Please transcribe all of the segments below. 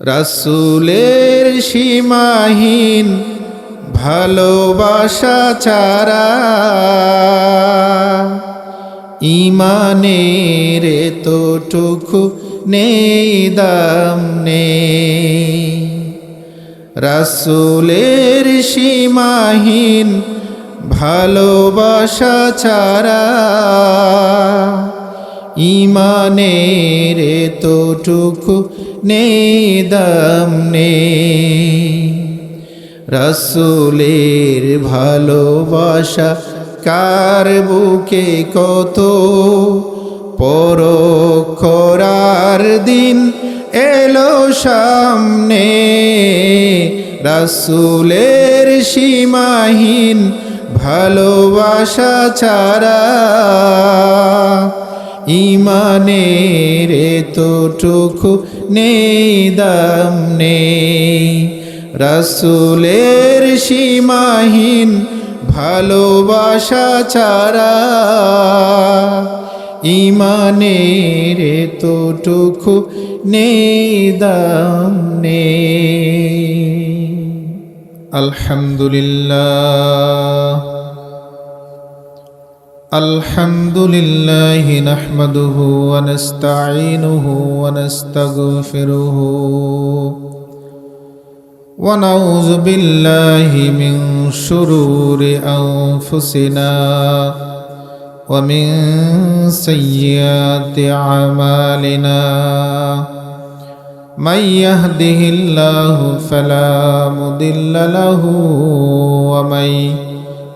রাসুলের সীমাহীন ভালোবাসা ছাড়া ইমানের তোটুকু নেই, দাম নেই। রাসুলের সীমাহীন ভালোবাসা ছাড়া ইমানের তোটুকু নেই দাম রসুলের ভালোবাসা কার বুকে কত? পর করার দিন এলো সামনে। রসুলের সীমাহীন ভালোবাসা ছাড়া ইমানের তোটুকু নেই, দাম নেই। রসুলের সীমাহীন ভালোবাসা ছাড়া ইমানের তোটুকু নেই, দাম নেই। আলহামদুলিল্লাহ। الحمد لله نحمده ونستعينه ونستغفره ونعوذ بالله من شرور انفسنا ومن سيئات اعمالنا من يهده الله فلا مضل له ومن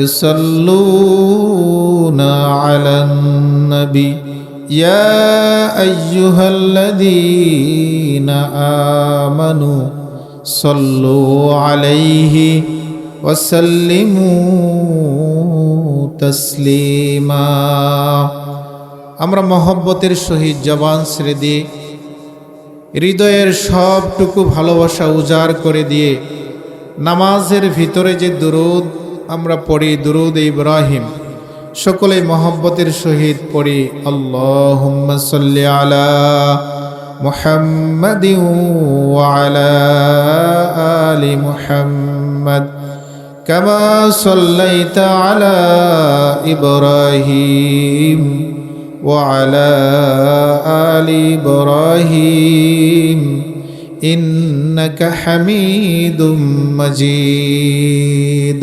يصلون على النبي يا ايها الذين امنوا صلوا عليه وسلموا تسليما আমরা মহব্বতের সহিত জবান ছেড়ে দিয়ে হৃদয়ের সবটুকু ভালোবাসা উজাড় করে দিয়ে নামাজের ভিতরে যে দুরুদ আমরা পড়ি দুরুদ ইব্রাহিম সকলে মহব্বতের সহিত পড়ি আল্লাহ সাল্লি আলা মুহাম্মাদ ওয়ালা আলি মুহাম্মদ كما صليت على إبراهيم وعلى آل إبراهيم إنك حميد مجيد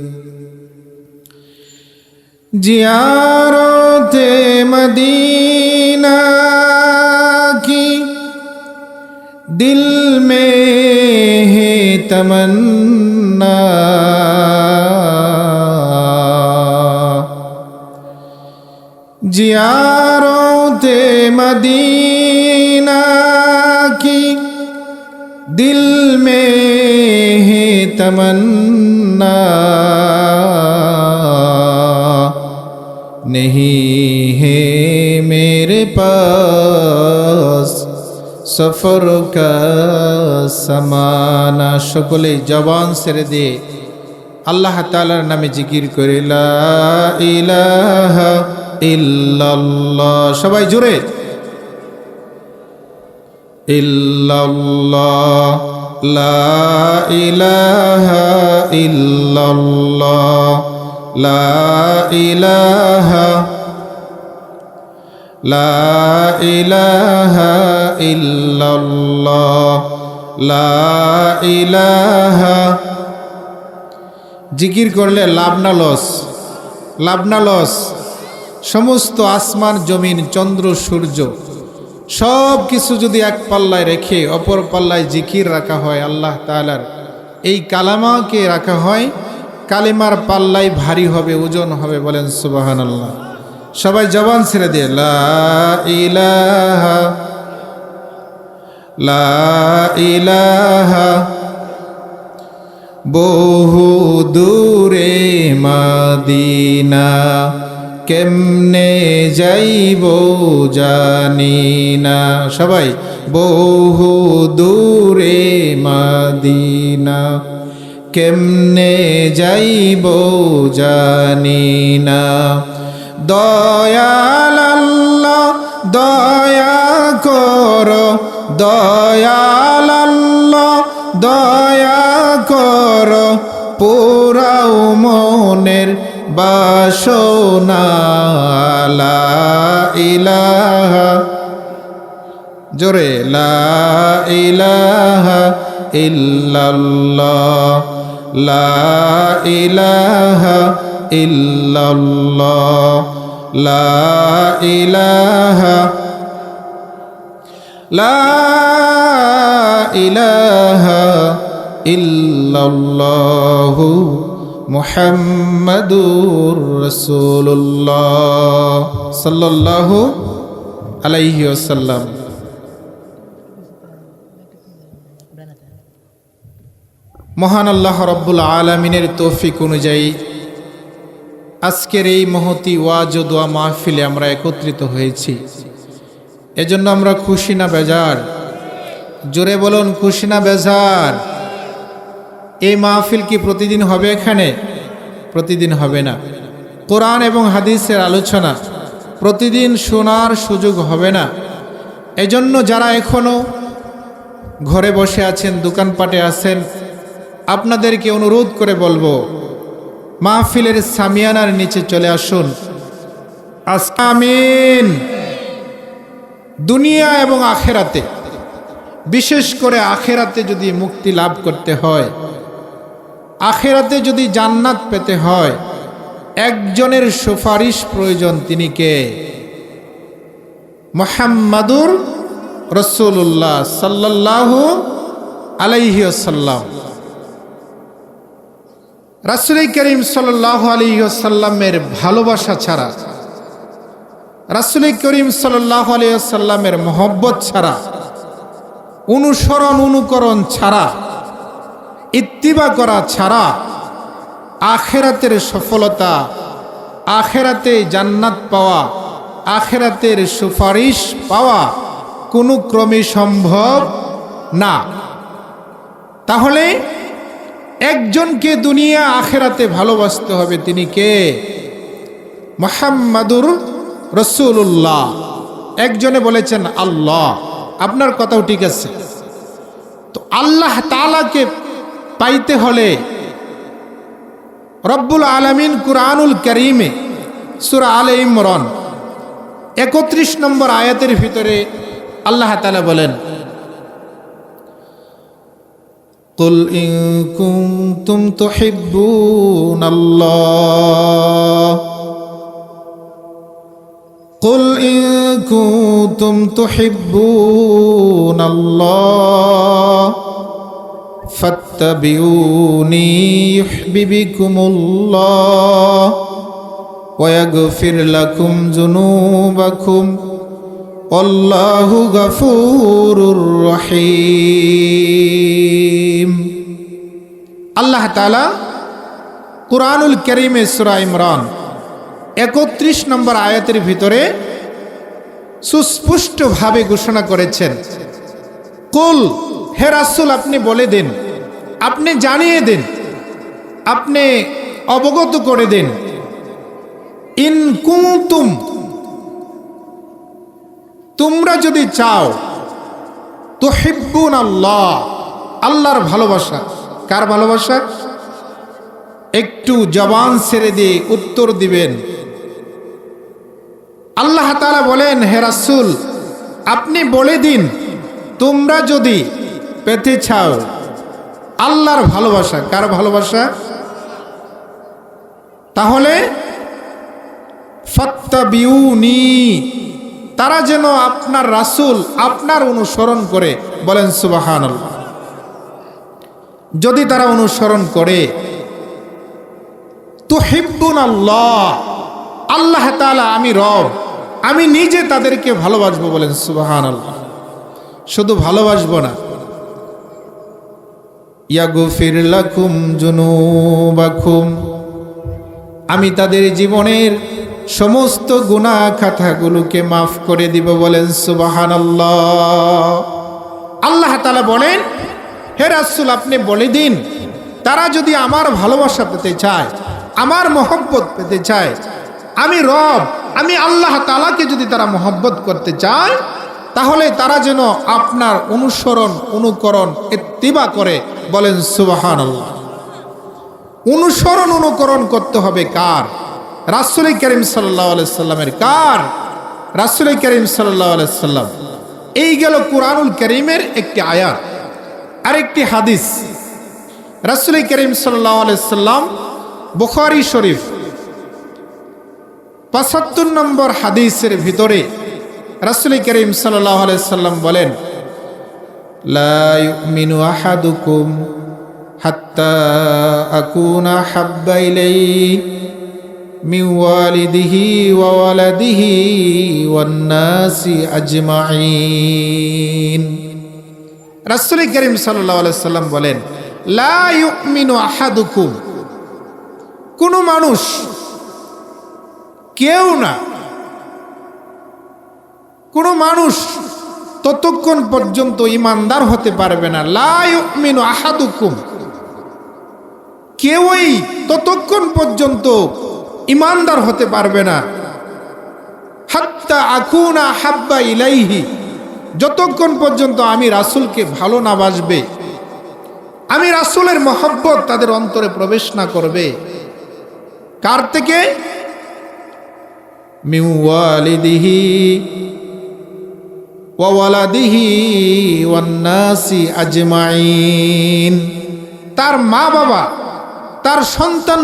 जियारोत मदीना की दिल में है तमन्ना। जियारोत मदीना की दिल में है तमन्ना। সফর সমানা সকলে জবান ছেড়ে দিয়ে আল্লাহ তালার নামে জিকির করে সবাই জোরে, ইল্লাল্লাহ, লা ইলাহা লা ইলাহা লা ইলাহা ইল্লাল্লাহ, লা ইলাহা। জিকির করলে লাভ না সমস্ত আসমান, জমিন, চন্দ্র, সূর্য সব কিছু যদি এক পাল্লায় রেখে অপর পাল্লায় জিকির রাখা হয় আল্লাহ তালার এই কালামাকে রাখা হয়, কালিমার পাল্লাই ভারী হবে, ওজন হবে বলেন সুবাহান আল্লাহ সবাই জবান ছেড়ে দিয়ে, লা ইলাহা লা ইলাহা, বহু দূরে মাদিনা, কেমনে যাইব জানি না। সবাই, বহু দূরে মাদিনা, কেমনে যাইব জানি না। দয়াল আল্লাহ দয়া কর দয়াল আল্লাহ দয়া কর। পুরাও মনের বাসনা ইলাহা, জোরে, লা ইলাহা ইল্লাল্লাহ, লা ইলাহা ইল্লাল্লাহ, লা ইলাহা লা ইলাহা ইল্লাল্লাহু মুহাম্মাদুর রাসূলুল্লাহ সাল্লাল্লাহু আলাইহি ওয়াসাল্লাম। মহান আল্লাহ রব্বুল আলমিনের তৌফিক অনুযায়ী আজকের এই মহতি ওয়াজ ও দোয়া মাহফিলে আমরা একত্রিত হয়েছি। এজন্য আমরা খুশি না বেজার। জোরে বলুন, খুশি না বেজার? এই মাহফিল কি প্রতিদিন হবে এখানে? প্রতিদিন হবে না। কোরআন এবং হাদিসের আলোচনা প্রতিদিন শোনার সুযোগ হবে না। এজন্য যারা এখনও ঘরে বসে আছেন, দোকানপাটে আছেন, আপনাদেরকে অনুরোধ করে বলব মাহফিলের সামিয়ানার নিচে চলে আসুন। আমিন। দুনিয়া এবং আখেরাতে, বিশেষ করে আখেরাতে যদি মুক্তি লাভ করতে হয়, আখেরাতে যদি জান্নাত পেতে হয়, একজনের সুপারিশ প্রয়োজন তিনি কে? মোহাম্মদুর রসুল্লাহ সাল্লাল্লাহু আলাইহি আসাল্লাম রাসুল করিম সাল্লাহ আলিয়াল্লামের ভালোবাসা ছাড়া রাসুল করিম সাল্লাহ আলিয়াল্লামের মহব্বত ছাড়া, অনুসরণ অনুকরণ ছাড়া, ইত্তিবা করা ছাড়া আখেরাতের সফলতা, আখেরাতে জান্নাত পাওয়া, আখেরাতের সুপারিশ পাওয়া কোনো ক্রমে সম্ভব না। তাহলে একজনকে দুনিয়া আখেরাতে ভালোবাসতে হবে, তিনি কে? মোহাম্মদুর রসুল্লাহ একজনে বলেছেন, আল্লাহ। আপনার কথাও ঠিক আছে। তো আল্লাহ তালাকে পাইতে হলে রব্বুল আলমিন কুরআনুল করিমে সুরা আলে ইমরন একত্রিশ নম্বর আয়াতের ভিতরে আল্লাহ তালা বলেন قل إن كنتم تحبون الله قل إن كنتم تحبون الله فاتبعوني يحببكم الله ويغفر لكم ذنوبكم অল্লাহু গফুরুর রহিম। আল্লাহ তালা কোরআনুল করিমে সুরা ইমরান একত্রিশ নম্বর আয়াতের ভিতরে সুস্পষ্টভাবে ঘোষণা করেছেন। কুল, হে রাসুল, আপনি বলে দিন, আপনি জানিয়ে দিন, আপনি অবগত করে দিন। ইন কুতুম তোমরা যদি চাও তো হিব্বুন আল্লাহ, আল্লাহর ভালোবাসা। কার ভালোবাসা? একটু জবান ছেড়ে দিয়ে উত্তর দিবেন। আল্লাহ তাআলা বলেন, হে রাসূল, আপনি বলে দিন, তোমরা যদি পেতে চাও, আল্লাহর ভালোবাসা। কার ভালোবাসা? তাহলে ফাত্তাবিউনি তারা যেন আপনার রাসূল, আপনার অনুসরণ করে। বলেন সুবাহান যদি তারা অনুসরণ করে তো হিব্বুন আল্লাহ আল্লাহ তাআলা আমি রব, আমি নিজে তাদেরকে ভালোবাসবো বলেন সুবহানাল্লাহ। শুধু ভালোবাসবো না। আমি তাদের জীবনের সমস্ত গুনাহ খাতাগুলোকে মাফ করে দিব বলেন, সুবহানাল্লাহ। আল্লাহ তালা বলেন, হে রাসূল, আপনি বলে দিন, তারা যদি আমার ভালোবাসা পেতে চায়, আমার মহব্বত পেতে চায়, আমি রব, আমি আল্লাহ তালাকে যদি তারা মহব্বত করতে চায়, তাহলে তারা যেন আপনার অনুসরণ, অনুকরণ, ইত্তিবা করে বলেন, সুবহানাল্লাহ। অনুসরণ, অনুকরণ করতে হবে কার? রাসুল করিম সাল্লামের কার? রাসুল করিম সাল্লাম। এই গেল কোরআনুল করিমের একটি আয়াত, আরেকটি হাদিস। রাসুল করিম সাল্লাম, বুখারি শরীফ, পঁচাত্তর নম্বর হাদিসের ভিতরে রাসুল করিম সাল্লাম বলেন হাত্তা আকুনা হাব্বা ওয়া ওয়ালাদিহি ওয়ান নাসি আজমাইন রাসূল করিম সাল্লাম বলেন আহাদুকুম। কোন মানুষ, কেউ না, কোন মানুষ ততক্ষণ পর্যন্ত ইমানদার হতে পারবে না। লা ইউমিনু আহাদুকুম। কেউই ততক্ষণ পর্যন্ত ইমানদার হতে পারবে না। হাত্তা আকুনা হাব্বা ইলাইহি। যতক্ষণ পর্যন্ত আমি রাসুলকে ভালো না বাসবে, আমি রাসুলের মহব্বত তাদের অন্তরে প্রবেশ না করবে। কার থেকে? আজমাইন। তার মা বাবা, তার সন্তান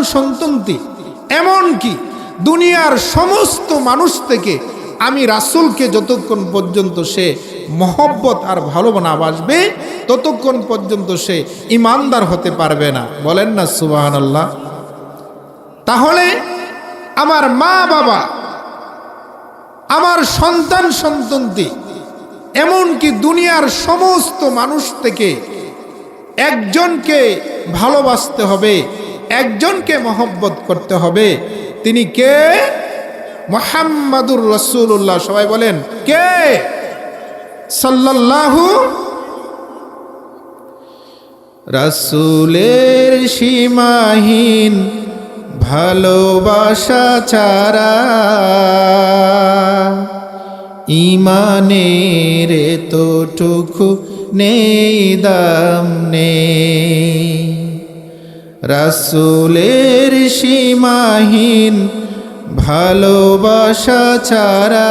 সন্ততি এমনকি দুনিয়ার সমস্ত মানুষ থেকে আমি রাসুলকে যতক্ষণ পর্যন্ত সে মহব্বত আর ভালো না বাসবে, ততক্ষণ পর্যন্ত সে ইমানদার হতে পারবে না। বলেন না সুবাহান আল্লাহ তাহলে আমার মা বাবা, আমার সন্তান সন্ততি, এমনকি দুনিয়ার সমস্ত মানুষ থেকে একজনকে ভালোবাসতে হবে একজনকে মহব্বত করতে হবে। তিনি কে? মোহাম্মদুর রসুল্লাহ সবাই বলেন, কে? সাল্লাল্লাহু রাসুলের সীমাহীন ভালোবাসা চারা ইমানের তোটুকু নেই, দাম নেই। রাসুলের সীমাহীন ভালোবাসা ছাড়া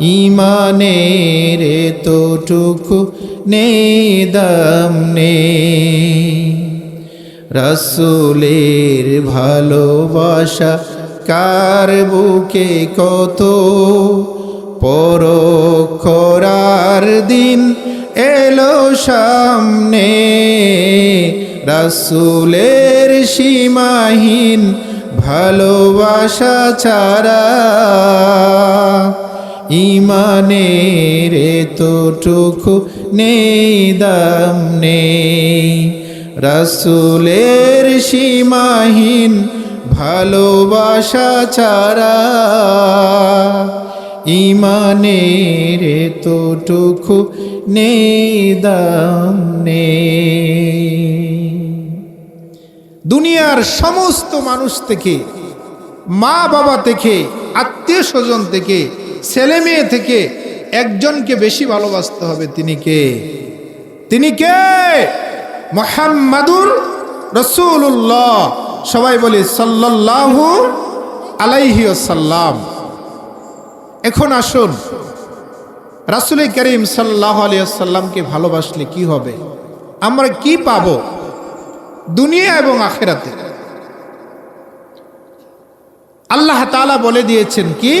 ইমানের তোটুকু নেই, দাম নেই। রাসুলের ভালোবাসা কার বুকে কত? পর করার দিন এলো সামনে, রাসুলের সীমাহীন ভালোবাসা ছাড়া ইমানের এতটুকু নেই, দাম নেই। রাসুলের সীমাহীন ভালোবাসা ছাড়া ইমানের এতটুকু নেই, দাম দুনিয়ার সমস্ত মানুষ থেকে মা বাবা থেকে আত্মীয় স্বজন থেকে ছেলে মেয়ে থেকে একজনকে বেশি ভালোবাসতে হবে তিনি কে? তিনি কে? মোহাম্মদুর রসুল্লাহ সবাই বলি সাল্লাল্লাহু আলাইহি সাল্লাম এখন আসুন। রাসুল করিম সাল্লাহ আলিয়াল্লামকে ভালোবাসলে কি হবে? আমরা কি পাব? দুনিয়া এবং আখেরাতে। আল্লাহ তালা বলে দিয়েছেন কি?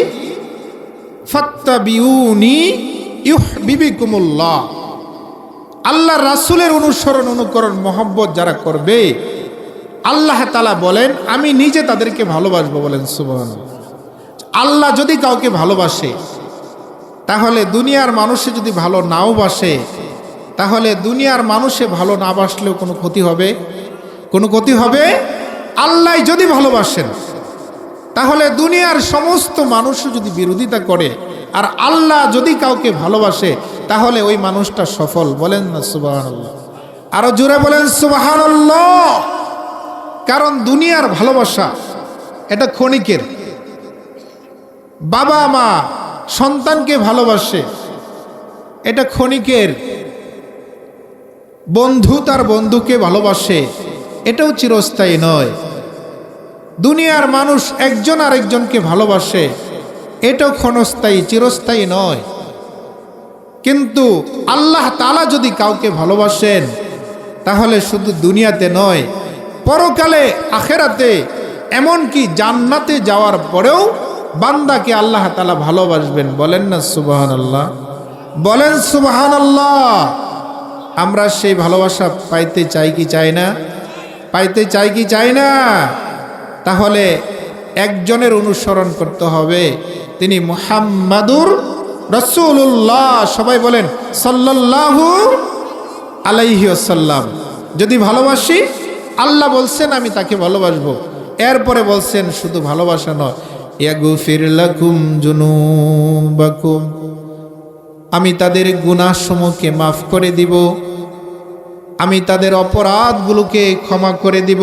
আল্লাহ রাসুলের অনুসরণ, অনুকরণ, মোহব্বত যারা করবে, আল্লাহ তালা বলেন, আমি নিজে তাদেরকে ভালোবাসবো বলেন সুবহান আল্লাহ যদি কাউকে ভালোবাসে, তাহলে দুনিয়ার মানুষে যদি ভালো নাও বাসে, তাহলে দুনিয়ার মানুষে ভালো না বাসলেও কোনো ক্ষতি হবে? কোনো ক্ষতি হবে? আল্লাহ যদি ভালোবাসেন, তাহলে দুনিয়ার সমস্ত মানুষ যদি বিরোধিতা করে, আর আল্লাহ যদি কাউকে ভালোবাসে, তাহলে ওই মানুষটা সফল। বলেন না সুবাহান আরও জোরে বলেন সুবাহান কারণ দুনিয়ার ভালোবাসা, এটা ক্ষণিকের। বাবা মা সন্তানকে ভালোবাসে। এটা ক্ষণিকের বন্ধু তার বন্ধুকে ভালোবাসে। এটাও চিরস্থায়ী নয়। দুনিয়ার মানুষ একজন আরেকজনকে ভালোবাসে। এটাও ক্ষণস্থায়ী, চিরস্থায়ী নয়। কিন্তু আল্লাহ তালা যদি কাউকে ভালোবাসেন, তাহলে শুধু দুনিয়াতে নয়, পরকালে, আখেরাতে, এমনকি জান্নাতে যাওয়ার পরেও বান্দাকে আল্লাহ তালা ভালোবাসবেন। বলেন না সুবাহান আল্লাহ বলেন সুবাহান আল্লাহ আমরা সেই ভালোবাসা পাইতে চাই কি চাই না? পাইতে চাই কি চাই না? তাহলে একজনের অনুসরণ করতে হবে। তিনি মুহাম্মাদুর রসুল্লাহ সবাই বলেন সাল্লাল্লাহু আলাইহি আসাল্লাম যদি ভালোবাসি, আল্লাহ বলছেন আমি তাকে ভালোবাসবো। এরপরে বলছেন শুধু ভালোবাসা নয়। ইয়াগুফির লাকুম জুনুবাকুম আমি তাদের গুনাহসমূহকে মাফ করে দিব। আমি তাদের অপরাধগুলোকে ক্ষমা করে দিব।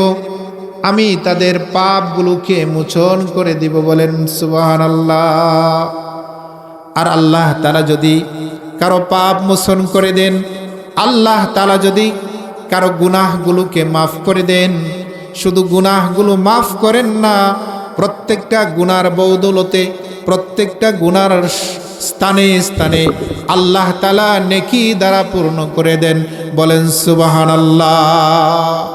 আমি তাদের পাপগুলোকে মোচন করে দিব বলেন সুবাহান আল্লাহ আর আল্লাহ তারা যদি কারও পাপ মোচন করে দেন, আল্লাহ তালা যদি কারও গুনাহগুলোকে মাফ করে দেন, শুধু গুনাহগুলো মাফ করেন না প্রত্যেকটা গুনার বৌদলতে, প্রত্যেকটা গুনার স্থানে স্থানে আল্লাহ তালা নেকি দ্বারা পূর্ণ করে দেন। বলেন সুবাহান আল্লাহ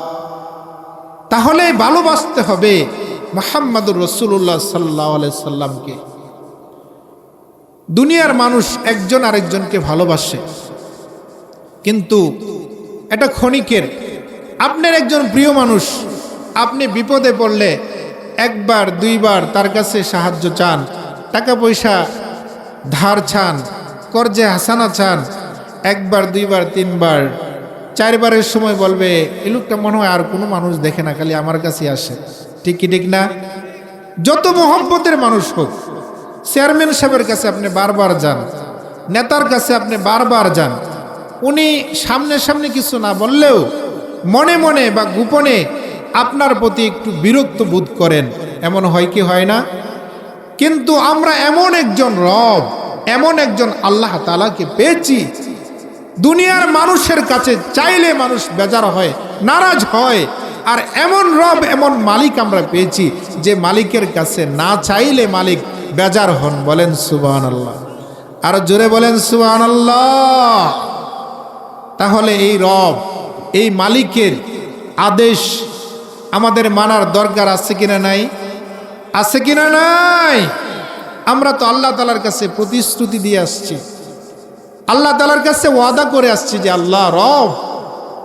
তাহলে ভালোবাসতে হবে মোহাম্মদুর রসুল্লাহ সাল্লাহ সাল্লামকে। দুনিয়ার মানুষ একজন আরেকজনকে ভালোবাসে। কিন্তু এটা ক্ষণিকের। আপনার একজন প্রিয় মানুষ, আপনি বিপদে পড়লে একবার, দুইবার তার কাছে সাহায্য চান টাকা পয়সা ধার চান, কর্জে হাসানা চান, একবার, দুইবার, তিনবার, চারবারের সময় বলবে, এই লোকটা মনে হয় আর কোনো মানুষ দেখে না, খালি আমার কাছে আসে। ঠিক কি, ঠিক না? যত মোহব্বতের মানুষ হোক, চেয়ারম্যান সাহেবের কাছে আপনি বারবার যান, নেতার কাছে আপনি বারবার যান, উনি সামনে সামনে কিছু না বললেও মনে মনে বা গোপনে আপনার প্রতি একটু বিরক্ত বোধ করেন। এমন হয় কি হয় না? কিন্তু আমরা এমন একজন রব, এমন একজন আল্লাহ তালাকে পেয়েছি। দুনিয়ার মানুষের কাছে চাইলে মানুষ বেজার হয়, নারাজ হয়। আর এমন রব, এমন মালিক আমরা পেয়েছি যে মালিকের কাছে না চাইলে মালিক বেজার হন। বলেন সুবাহ আল্লাহ আর জোরে বলেন সুবাহ আল্লাহ তাহলে এই রব, এই মালিকের আদেশ আমাদের মানার দরকার আছে কিনা নাই? আছে কিনা নাই? আমরা তো আল্লাহ তালার কাছে প্রতিশ্রুতি দিয়ে আসছি। আল্লাহ তালার কাছে ওয়াদা করে আসছি যে, আল্লাহ রব,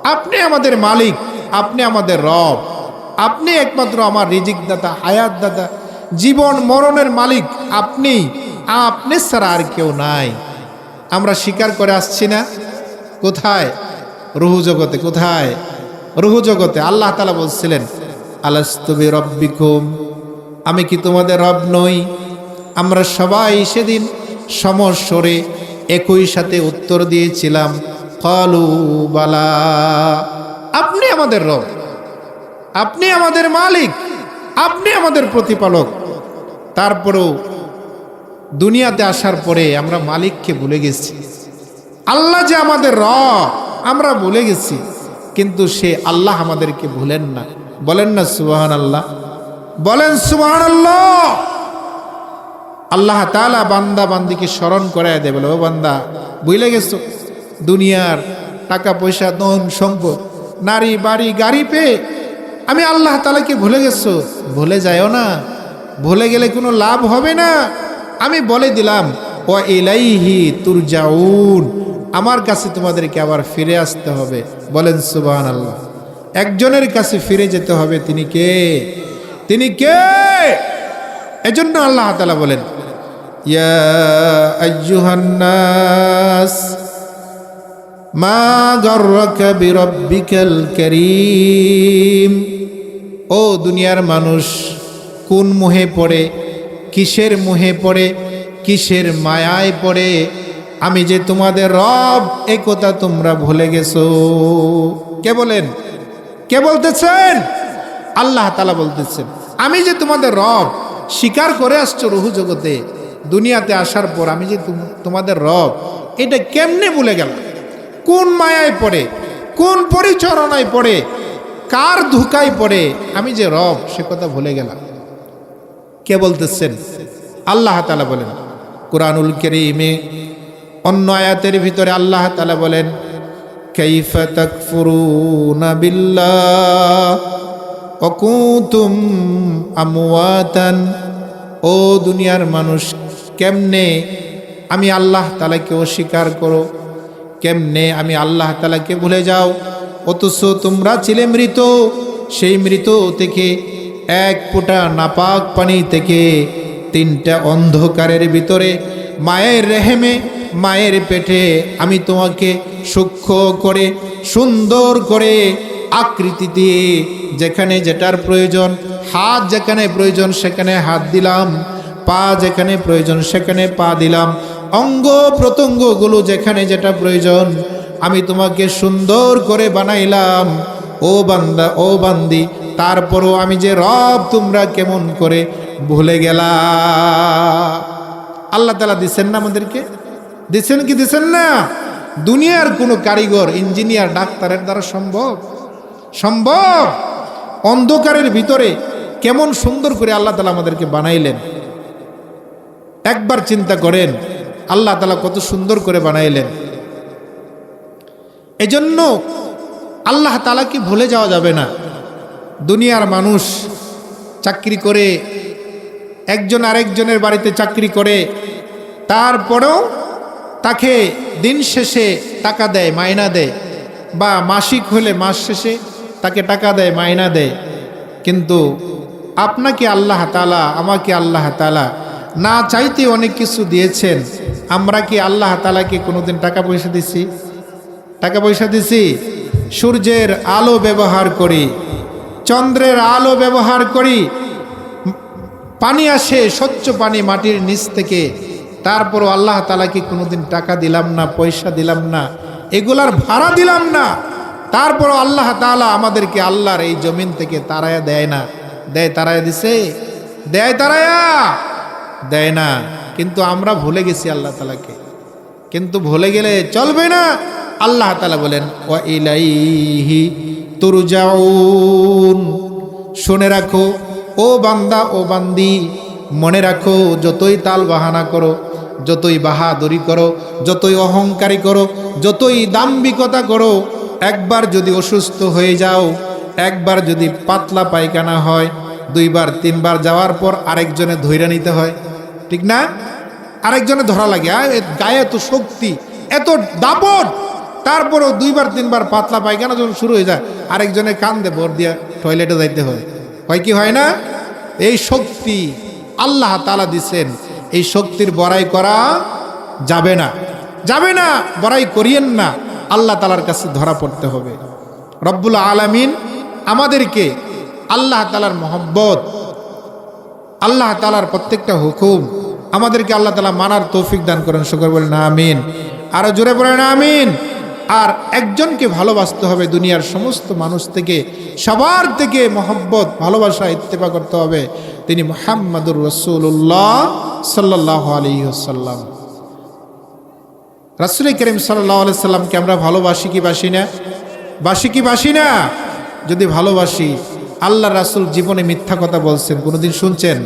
আপনি আমাদের মালিক, আপনি আমাদের রব। আপনি একমাত্র আমার রিজিক দাতা, হায়াত দাতা, জীবন মরণের মালিক। আপনি আপনি ছাড়া আর কেউ নাই। আমরা স্বীকার করে আসছি না। কোথায়? রুহু জগতে, কোথায়? রুহু জগতে আল্লাহ তালা বলছিলেন আলাস্তবি রব্বিকুম আমি কি তোমাদের রব নই? আমরা সবাই সেদিন সমস্বরে একই সাথে উত্তর দিয়েছিলাম, কলু বালা, আপনি আমাদের রব। আপনি আমাদের মালিক। আপনি আমাদের প্রতিপালক। তারপরেও দুনিয়াতে আসার পরে আমরা মালিককে ভুলে গেছি। আল্লাহ যে আমাদের র আমরা ভুলে গেছি। কিন্তু সে আল্লাহ আমাদেরকে ভুলেন না। বলেন না সুবাহান আল্লাহ বলেন সুবাহান আল্লাহ আল্লাহ তালা বান্দা বান্দিকে স্মরণ করায় দেবে বলে, ও বান্দা বুঝলে গেছো? দুনিয়ার টাকা, পয়সা, ধন, সম্পদ, নারী, বাড়ি, গাড়ি পেয়ে আমি আল্লাহ তালাকে ভুলে গেছো? ভুলে যায়ও না। ভুলে গেলে কোনো লাভ হবে না। আমি বলে দিলাম ও এলাইহি তুরজাউন। আমার কাছে তোমাদেরকে আবার ফিরে আসতে হবে। বলেন সুবাহান আল্লাহ একজনের কাছে ফিরে যেতে হবে, তিনি কে? তিনি কে? এজন্য আল্লাহ তালা বলেন মা ও দুনিয়ার মানুষ, কোন মুহে পড়ে, কিসের মুহে পড়ে, কিসের মায়ায় পড়ে? আমি যে তোমাদের রব এ কথা তোমরা ভুলে গেছো। কে বলেন? কে বলতেছেন? আল্লাহ তালা বলতেছেন, আমি যে তোমাদের রব, স্বীকার করে আসছো রহু জগতে, দুনিয়াতে আসার পর আমি যে তোমাদের রব, এটা কেমনে ভুলে গেল কোন মায়ায় পড়ে, কোন পরিচালনায় পড়ে, কার ধোকায় পড়ে আমি যে রব, সে কথা ভুলে গেলাম। কে বলতেছেন? আল্লাহ তালা বলেন, কোরআনুল করিমে অন্য আয়াতের ভিতরে আল্লাহ তালা বলেন كيف تكفرون بالله وكنتم أمواتا ও দুনিয়ার মানুষ কেমনে আমি আল্লাহ তালাকে অস্বীকার করো কেমনে আমি আল্লাহ তালাকে ভুলে যাও অথচ তোমরা ছিলে মৃত সেই মৃত থেকে এক ফোঁটা নাপাক পানি থেকে তিনটা অন্ধকারের ভিতরে মায়ের রেহেমে মায়ের পেটে আমি তোমাকে সূক্ষ্ম করে, সুন্দর করে আকৃতি দিয়ে যেখানে যেটার প্রয়োজন, হাত যেখানে প্রয়োজন সেখানে হাত দিলাম, পা যেখানে প্রয়োজন সেখানে পা দিলাম, অঙ্গ প্রত্যঙ্গগুলো যেখানে যেটা প্রয়োজন, আমি তোমাকে সুন্দর করে বানাইলাম। ও বান্দা, ও বান্দি, তারপরও আমি যে রব তোমরা কেমন করে ভুলে গেলা। আল্লাহ তালা দিচ্ছেন না আমাদেরকে? দিচ্ছেন কি দিচ্ছেন না? দুনিয়ার কোনো কারিগর, ইঞ্জিনিয়ার, ডাক্তারের দ্বারা সম্ভব? সম্ভব? অন্ধকারের ভিতরে কেমন সুন্দর করে আল্লাহ তালা আমাদেরকে বানাইলেন। একবার চিন্তা করেন, আল্লাহ তালা কত সুন্দর করে বানাইলেন। এজন্য আল্লাহ তালাকে ভুলে যাওয়া যাবে না? দুনিয়ার মানুষ চাকরি করে, একজন আরেকজনের বাড়িতে চাকরি করে, তারপরেও তাকে দিন শেষে টাকা দেয়, মাইনা দেয়। বা মাসিক হলে মাস শেষে তাকে টাকা দেয়, মাইনা দেয়। কিন্তু আপনাকে আল্লাহ তালা আমাকে আল্লাহ তালা না চাইতে অনেক কিছু দিয়েছেন। আমরা কি আল্লাহ তালাকে কোনোদিন টাকা পয়সা দিছি? টাকা পয়সা দিছি? সূর্যের আলো ব্যবহার করি, চন্দ্রের আলো ব্যবহার করি, পানি আসে, স্বচ্ছ পানি মাটির নিচ থেকে তারপরও আল্লাহ তালাকে কোনোদিন টাকা দিলাম না, পয়সা দিলাম না, এগুলার ভাড়া দিলাম না, তারপরও আল্লাহ তালা আমাদেরকে আল্লাহর এই জমিন থেকে তারায়া দেয় না। দেয় তারায়া দিছে? দেয় তারায়া? দেয় না। কিন্তু আমরা ভুলে গেছি আল্লাহ তালাকে কিন্তু ভুলে গেলে চলবে না। আল্লাহ তালা বলেন ও ইলাইহি তুরজাউন। শুনে রাখো, ও বান্দা, ও বান্দি, মনে রাখো, যতই তাল বাহানা করো যতই বাহাদুরি করো, যতই অহংকারী করো, যতই দাম্ভিকতা করো, একবার যদি অসুস্থ হয়ে যাও, একবার যদি পাতলা পায়খানা হয়, দুইবার, তিনবার যাওয়ার পর আরেকজনে ধৈর্য নিতে হয়। ঠিক না? আরেকজনে ধরা লাগে। গায়ে এত শক্তি, এত দাপট। তারপরও দুইবার, তিনবার পাতলা পায়খানা যখন শুরু হয়ে যায়, আরেকজনে কান্দে ভর দিয়ে টয়লেটে যাইতে হয়। হয় কি হয় না? এই শক্তি আল্লাহ তালা দিছেন। এই শক্তির বড়াই করা যাবে না। যাবে না, বড়াই করিয়েন না। আল্লাহ তালার কাছে ধরা পড়তে হবে। রব্বুল আলামিন আমাদেরকে আল্লাহ তালার মোহব্বত, আল্লাহ তালার প্রত্যেকটা হুকুম আমাদেরকে আল্লাহ তালা মানার তৌফিক দান করেন। সকল বলেন, আমিন। আরও জোরে বলেন, আমিন। আর একজনকে ভালোবাসতে হবে দুনিয়ার সমস্ত মানুষ থেকে, সবার থেকে মহব্বত, ভালোবাসা, ইত্তেফা করতে হবে। তিনি মোহাম্মদুর রসুল্লাহ সাল্লাহ আলহিহসাল্লাম রাসুল করিম সাল্লাহ সাল্লামকে আমরা ভালোবাসি কি বাসি না? বাসি কি বাসি না? যদি ভালোবাসি আল্লাহ রাসুল জীবনে মিথ্যা কথা বলছেন, কোনোদিন শুনছেন?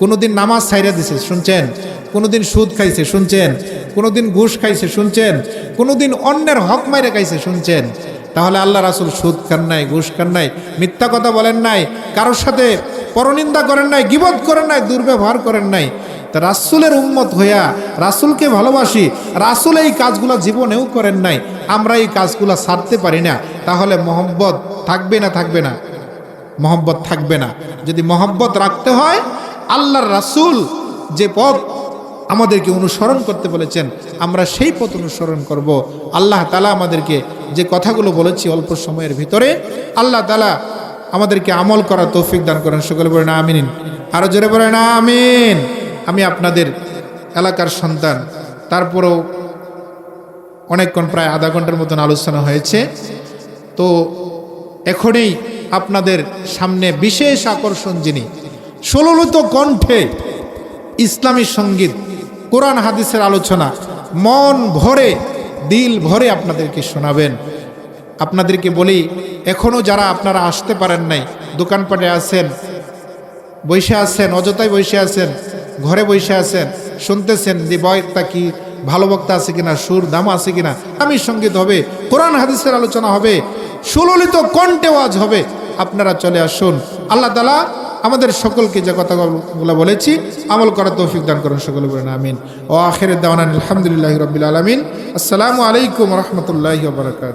কোনোদিন নামাজ ছাইরা দিছে, শুনছেন? কোনোদিন সুদ খাইছে, শুনছেন? কোনোদিন ঘুষ খাইছে, শুনছেন? কোনোদিন অন্যের হক মাইরে খাইছে, শুনছেন? তাহলে আল্লাহ রাসুল সুদ খান নাই, ঘুষ খান নাই, মিথ্যা কথা বলেন নাই, কারোর সাথে পরনিন্দা করেন নাই, গিবত করেন নাই, দুর্ব্যবহার করেন নাই। তা রাসুলের উম্মত হইয়া রাসুলকে ভালোবাসি, রাসুল এই কাজগুলো জীবনেও করেন নাই, আমরা এই কাজগুলো ছাড়তে পারি না, তাহলে মোহব্বত থাকবে না থাকবে না? মহব্বত থাকবে না। যদি মহব্বত রাখতে হয়, আল্লাহর রাসুল যে পথ আমাদেরকে অনুসরণ করতে বলেছেন, আমরা সেই পথ অনুসরণ করব। আল্লাহ তালা আমাদেরকে যে কথাগুলো বলেছি অল্প সময়ের ভিতরে, আল্লাহ তালা আমাদেরকে আমল করার তৌফিক দান করেন। সকলে বলেন, আমিন। আরও জোরে বলেন, আমিন। আমি আপনাদের এলাকার সন্তান, তারপরেও অনেকক্ষণ প্রায় আধা ঘণ্টার মতন আলোচনা হয়েছে। তো এখনই আপনাদের সামনে বিশেষ আকর্ষণ যিনি ষোললত কণ্ঠে ইসলামী সংগীত কোরআন হাদিসের আলোচনা। মন ভরে, দিল ভরে আপনাদেরকে শোনাবেন। আপনাদেরকে বলি এখনও যারা আপনারা আসতে পারেন নাই, দোকানপাটে আছেন, বসে আছেন অযথায় বসে আছেন, ঘরে বসে আছেন, শুনতেছেন যে বক্তা কি, ভালো বক্তা আছে কিনা, সুর, দাম আছে কিনা, আমি সংগীত হবে কোরআন হাদিসের আলোচনা হবে, সুললিত কণ্ঠে ওয়াজ হবে। আপনারা চলে আসুন। আল্লাহ তালা আমাদের সকলকে যে কথাগুলো বলেছি, আমল করার তৌফিক দান করুন সকলে বলেন, আমিন। ও আখের দাওয়ান আলহামদুলিল্লাহ রবিল আলমিন। আসসালামু আলাইকুম রহমতুল্লাহ বারকাত